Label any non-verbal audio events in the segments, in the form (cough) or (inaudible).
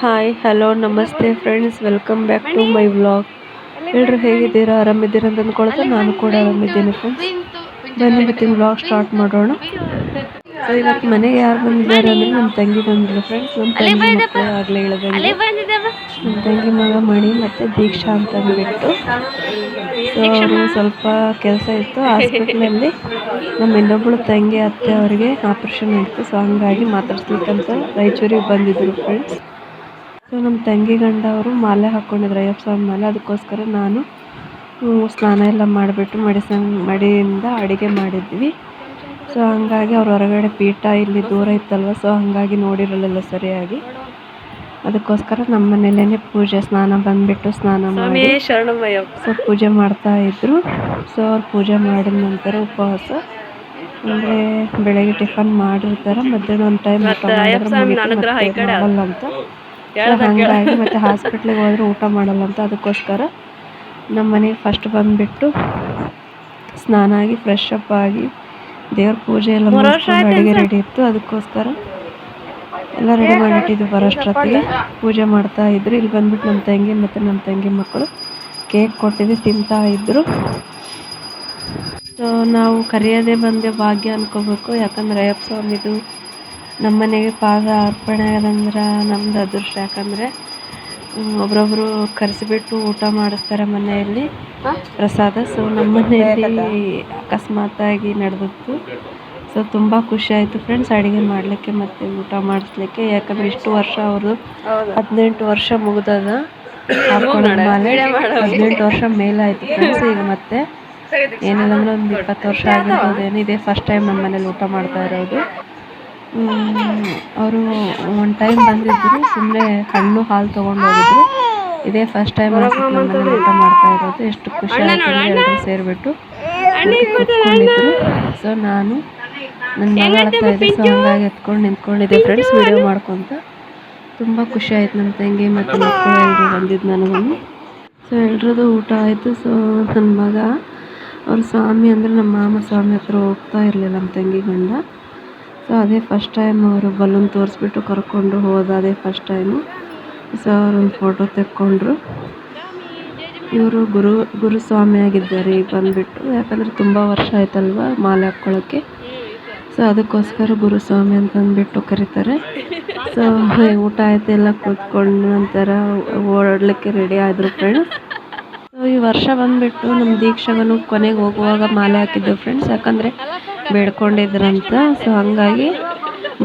Hi hello ನಮಸ್ತೆ friends welcome back to my vlog ಎಲ್ಲರೂ ಹೇಗಿದ್ದೀರಾ? ಆರಾಮಿದ್ದೀರಾ ಅಂತ ಅಂದ್ಕೊಳ್ತಾ ನಾನು ಕೂಡ ಆರಾಮಿದ್ದೀನಿ ಫ್ರೆಂಡ್ಸ್ ಬನ್ನಿ ಇವತ್ತಿನ ವ್ಲಾಗ್ ಸ್ಟಾರ್ಟ್ ಮಾಡೋಣ. ಸೊ ಇವತ್ತು ಮನೆಗೆ ಯಾರು ಬಂದಿದ್ದಾರೆ ಅಂದರೆ ನಮ್ಮ ತಂಗಿ ಬಂದಿಲ್ಲ ಫ್ರೆಂಡ್ಸ್ ನಮ್ಮ ತಂಗಿ ಆಗಲೇ ಹೇಳಿದಂಗೆ ನಮ್ಮ ತಂಗಿ ಮಗ ಮಣಿ ಮತ್ತು ದೀಕ್ಷಾ ಅಂತ ಅಂದ್ಬಿಟ್ಟು ಸೊ ಅವರು ಸ್ವಲ್ಪ ಕೆಲಸ ಇತ್ತು. ಹಾಸ್ಪಿಟ್ಲಲ್ಲಿ ನಮ್ಮ ಇನ್ನೊಬ್ಬಳು ತಂಗಿ ಅತ್ತೆ ಅವರಿಗೆ ಆಪ್ರೇಷನ್ ಇತ್ತು. ಸೊ ಹಂಗಾಗಿ ಮಾತಾಡ್ಸ್ಲಿಕ್ಕಂತ ರಾಯಚೂರಿಗೆ ಬಂದಿದ್ದರು ಫ್ರೆಂಡ್ಸ್ ಸೊ ನಮ್ಮ ತಂಗಿ ಗಂಡ ಅವರು ಮಾಲೆ ಹಾಕ್ಕೊಂಡಿದ್ರು ಅಯ್ಯಪ್ಪ ಸ್ವಾಮಿ ಮಾಲೆ. ಅದಕ್ಕೋಸ್ಕರ ನಾನು ಸ್ನಾನ ಎಲ್ಲ ಮಾಡಿಬಿಟ್ಟು ಮಡಿಸನ್ ಮಡಿಯಿಂದ ಅಡುಗೆ ಮಾಡಿದ್ವಿ. ಸೊ ಹಂಗಾಗಿ ಅವ್ರ ಹೊರಗಡೆ ಪೀಠ ಇಲ್ಲಿ ದೂರ ಇತ್ತಲ್ವ ಸೊ ಹಂಗಾಗಿ ನೋಡಿರಲಿಲ್ಲ ಸರಿಯಾಗಿ. ಅದಕ್ಕೋಸ್ಕರ ನಮ್ಮ ಮನೇಲೇ ಪೂಜೆ ಸ್ನಾನ ಬಂದುಬಿಟ್ಟು ಸ್ನಾನ ಮಾಡಿ ಸೊ ಪೂಜೆ ಮಾಡ್ತಾ ಇದ್ರು. ಸೊ ಅವ್ರು ಪೂಜೆ ಮಾಡಿದ ನಂತರ ಉಪವಾಸ. ಅಂದರೆ ಬೆಳಗ್ಗೆ ಟಿಫನ್ ಮಾಡಿರ್ತಾರೆ ಮಧ್ಯಾಹ್ನ ಒಂದು ಟೈಮ್ ಅಂತ. ಹಂಗಾಗಿ ಮತ್ತೆ ಹಾಸ್ಪಿಟ್ಲಿಗೆ ಹೋದ್ರೆ ಊಟ ಮಾಡಲ್ಲ ಅಂತ ಅದಕ್ಕೋಸ್ಕರ ನಮ್ಮ ಮನೆಗೆ ಫಸ್ಟ್ ಬಂದುಬಿಟ್ಟು ಸ್ನಾನ ಆಗಿ ಫ್ರೆಶ್ ಅಪ್ ಆಗಿ ದೇವ್ರ ಪೂಜೆ ಎಲ್ಲ ಮುಗಿಸ್ಕೊಂಡು ಅಡುಗೆ ರೆಡಿ ಇತ್ತು. ಅದಕ್ಕೋಸ್ಕರ ಎಲ್ಲ ರೆಡಿ ಮಾಡಿಟ್ಟಿದ್ವಿ ಬರೋಷ್ಟೊತ್ತಿಗೆ ಪೂಜೆ ಮಾಡ್ತಾ ಇದ್ರು. ಇಲ್ಲಿ ಬಂದ್ಬಿಟ್ಟು ನಮ್ಮ ತಂಗಿ ಮತ್ತು ನಮ್ಮ ತಂಗಿ ಮಕ್ಕಳು ಕೇಕ್ ಕೊಟ್ಟಿದ್ದು ತಿಂತಾ ಇದ್ರು. ಸೊ ನಾವು ಕರೆಯೋದೇ ಬಂದೆ ಭಾಗ್ಯ ಅನ್ಕೋಬೇಕು. ಯಾಕಂದ್ರೆ ಅಯ್ಯಪ್ಪ ಸ್ವಾಮಿದು ನಮ್ಮ ಮನೆಗೆ ಪಾದ ಅರ್ಪಣೆ ಆಗದಂದ್ರೆ ನಮ್ದು ಅದೃಷ್ಟ ಯಾಕಂದರೆ ಒಬ್ರೊಬ್ರು ಕರೆಸಿಬಿಟ್ಟು ಊಟ ಮಾಡಿಸ್ತಾರೆ ಮನೆಯಲ್ಲಿ. ಪ್ರಸಾದ. ಸೊ ನಮ್ಮ ಮನೆಯಲ್ಲಿ ಅಕಸ್ಮಾತಾಗಿ ನಡೆದಿತ್ತು. ಸೊ ತುಂಬ ಖುಷಿ ಆಯಿತು ಫ್ರೆಂಡ್ಸ್ ಅಡುಗೆ ಮಾಡಲಿಕ್ಕೆ ಮತ್ತು ಊಟ ಮಾಡಿಸ್ಲಿಕ್ಕೆ. ಯಾಕಂದರೆ ಇಷ್ಟು ವರ್ಷ ಅವರು ಹದಿನೆಂಟು ವರ್ಷ ಮುಗಿದಾಗ ಹದಿನೆಂಟು ವರ್ಷ ಮೇಲಾಯಿತು ಫ್ರೆಂಡ್ಸ್ ಈಗ ಮತ್ತೆ ಏನಿಲ್ಲ ಅಂದ್ರೆ ಒಂದು ಇಪ್ಪತ್ತು ವರ್ಷ ಆಗಿರ್ಬೋದು ಏನಿದೆ ಇದೇ ಫಸ್ಟ್ ಟೈಮ್ ನಮ್ಮ ಮನೇಲಿ ಊಟ ಮಾಡ್ತಾ ಇರೋದು. ಅವರು ಒಂದು ಟೈಮ್ ಬಂದಿದ್ರು ಸುಮ್ಮನೆ ಹಣ್ಣು ಹಾಲು ತೊಗೊಂಡು ಹೋಗಿದ್ರು. ಇದೇ ಫಸ್ಟ್ ಟೈಮ್ ಮನೇಲಿ ಊಟ ಮಾಡ್ತಾ ಇರೋದು. ಎಷ್ಟು ಖುಷಿ ಆಯ್ತು ಎಲ್ಲರೂ ಸೇರಿಬಿಟ್ಟು ಕೂತ್ಕೊಂಡಿದ್ರು. ಸೊ ನಾನು ನನ್ನ ಮಗ ಅಳ್ತಾ ಇದ್ದೆ ಸೊ ಹಂಗಾಗಿ ಎತ್ಕೊಂಡು ನಿಂತ್ಕೊಂಡಿದ್ದೆ ಫ್ರೆಂಡ್ಸ್ ವಿಡಿಯೋ ಮಾಡ್ಕೊತ. ತುಂಬ ಖುಷಿ ಆಯ್ತು ನನ್ನ ತಂಗಿ ಮತ್ತು ಮಕ್ಕಳು ಎಲ್ಲರೂ ಬಂದಿದ್ದು ನನಗೂ ಸೊ ಎಲ್ರದ್ದು ಊಟ ಆಯಿತು. ಸೊ ನನ್ನ ಮಗ ಅವ್ರ ಸ್ವಾಮಿ ಅಂದರೆ ನಮ್ಮ ಮಾಮ ಸ್ವಾಮಿ ಹತ್ರ ಹೋಗ್ತಾ ಇರಲಿಲ್ಲ ನಮ್ಮ ತಂಗಿ ಗಂಡ. ಸೊ ಅದೇ ಫಸ್ಟ್ ಟೈಮ್ ಅವರು ಬಲೂನ್ ತೋರಿಸ್ಬಿಟ್ಟು ಕರ್ಕೊಂಡು ಹೋದ ಅದೇ ಫಸ್ಟ್ ಟೈಮು ಸೊ ಅವ್ರೊಂದು ಫೋಟೋ ತೆಕ್ಕೊಂಡ್ರು. ಇವರು ಗುರು, ಗುರುಸ್ವಾಮಿ ಆಗಿದ್ದಾರೆ ಈಗ ಬಂದುಬಿಟ್ಟು. ಯಾಕಂದರೆ ತುಂಬ ವರ್ಷ ಆಯ್ತಲ್ವ ಮಾಲೆ ಹಾಕ್ಕೊಳ್ಳೋಕ್ಕೆ ಸೊ ಅದಕ್ಕೋಸ್ಕರ ಗುರುಸ್ವಾಮಿ ಅಂತ ಅಂದ್ಬಿಟ್ಟು ಕರೀತಾರೆ. ಸೊ (laughs) ಊಟ ಆಯ್ತು, ಎಲ್ಲ ಕೂತ್ಕೊಂಡು ನಂತರ ಓಡಾಡಲಿಕ್ಕೆ ರೆಡಿ ಆದರು ಫ್ರೆಂಡ್ಸ್ ಸೊ ಈ ವರ್ಷ ಬಂದುಬಿಟ್ಟು ನಮ್ಮ ದೀಕ್ಷಾಗನು ಕೊನೆಗೆ ಹೋಗುವಾಗ ಮಾಲೆ ಹಾಕಿದ್ದು ಫ್ರೆಂಡ್ಸ್ ಯಾಕಂದರೆ ಬೇಡ್ಕೊಂಡಿದ್ರಂತ. ಸೊ ಹಂಗಾಗಿ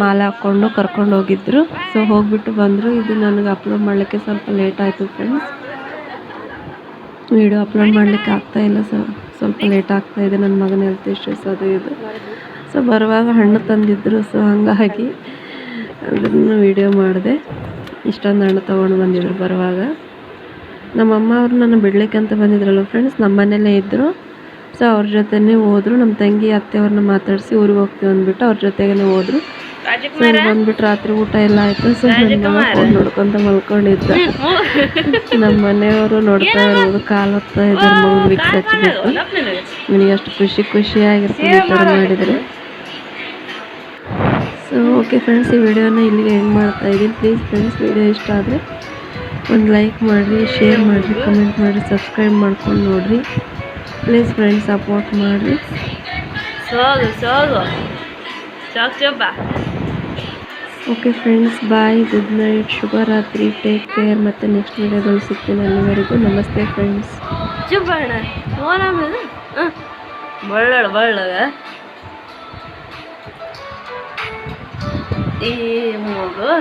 ಮಾಲೆ ಹಾಕ್ಕೊಂಡು ಕರ್ಕೊಂಡು ಹೋಗಿದ್ರು. ಸೊ ಹೋಗ್ಬಿಟ್ಟು ಬಂದರು. ಇದು ನನಗೆ ಅಪ್ಲೋಡ್ ಮಾಡಲಿಕ್ಕೆ ಸ್ವಲ್ಪ ಲೇಟ್ ಆಯಿತು ಫ್ರೆಂಡ್ಸ್ ವಿಡಿಯೋ ಅಪ್ಲೋಡ್ ಮಾಡಲಿಕ್ಕೆ ಇಲ್ಲ. ಸೊ ಸ್ವಲ್ಪ ಲೇಟ್ ಆಗ್ತಾಯಿದೆ ನನ್ನ ಮಗನ ಹೆಲ್ತ್ ಇಶ್ಯೂಸ್ ಅದು ಇದು. ಸೊ ಬರುವಾಗ ಹಣ್ಣು ತಂದಿದ್ದರು ಸೊ ಹಂಗಾಗಿ ಅದನ್ನು ವಿಡಿಯೋ ಮಾಡಿದೆ. ಇಷ್ಟೊಂದು ಹಣ್ಣು ತೊಗೊಂಡು ಬಂದಿದ್ರು ಬರುವಾಗ. ನಮ್ಮಮ್ಮ ಅವರು ನನ್ನ ಬಿಡ್ಲಿಕ್ಕೆ ಅಂತ ಬಂದಿದ್ರಲ್ಲ ಫ್ರೆಂಡ್ಸ್ ನಮ್ಮ ಮನೇಲೇ ಇದ್ದರು ಸೊ ಅವ್ರ ಜೊತೆನೇ ಹೋದ್ರು ನಮ್ಮ ತಂಗಿ ಅತ್ತೆಯವ್ರನ್ನ ಮಾತಾಡಿಸಿ ಊರಿಗೆ ಹೋಗ್ತೀವಿ ಅಂದ್ಬಿಟ್ಟು ಅವ್ರ ಜೊತೆಗೇ ಹೋದ್ರು. ಸೊ ಇಲ್ಲಿ ಬಂದ್ಬಿಟ್ಟು ರಾತ್ರಿ ಊಟ ಎಲ್ಲ ಆಯ್ತು. ಸೊ ನನ್ನ ಫೋನ್ ನೋಡ್ಕೊಂತ ಮಲ್ಕೊಂಡಿದ್ದ. ನಮ್ಮ ಮನೆಯವರು ನೋಡ್ತಾ ಇರೋದು ಕಾಲು ಹೊತ್ತಾ ಇದ್ದಾರೆ ಮಗುವಿಗೆ ಹಚ್ಚಿಬಿಟ್ಟು. ನನಗೆ ಅಷ್ಟು ಖುಷಿ ಖುಷಿಯಾಗಿರ್ತದೆ ಈ ಥರ ಮಾಡಿದರೆ. ಸೊ ಓಕೆ ಫ್ರೆಂಡ್ಸ್ ಈ ವಿಡಿಯೋನ ಇಲ್ಲಿಗೆ ಹೆಂಗೆ ಮಾಡ್ತಾ ಇದ್ದೀನಿ. ಪ್ಲೀಸ್ ಫ್ರೆಂಡ್ಸ್ ವಿಡಿಯೋ ಇಷ್ಟ ಆದರೆ ಒಂದು ಲೈಕ್ ಮಾಡಿರಿ ಶೇರ್ ಮಾಡಿರಿ ಕಮೆಂಟ್ ಮಾಡಿರಿ ಸಬ್ಸ್ಕ್ರೈಬ್ ಮಾಡ್ಕೊಂಡು ನೋಡಿರಿ. ಪ್ಲೀಸ್ ಫ್ರೆಂಡ್ಸ್ ಸಪೋರ್ಟ್ ಮಾಡಿರಿ ಸೋಲು ಸೋಲು ಚಾಕ್ ಚೌಪ okay friends bye good night ಶುಭರಾತ್ರಿ ಟೇಕ್ ಕೇರ್ ಮತ್ತು ನೆಕ್ಸ್ಟ್ ವಿಡಿಯೋದಲ್ಲಿ ಸಿಗ್ತೀನಿ ಅಲ್ಲಿವರೆಗೂ ನಮಸ್ತೆ ಫ್ರೆಂಡ್ಸ್ ಚುಬ್ಬಣ್ಣ ಆಮೇಲೆ? ಹಾಂ. ಬಳ್ಳಳ ಬಳ್ಳಗ ಈ ಮೂಗು.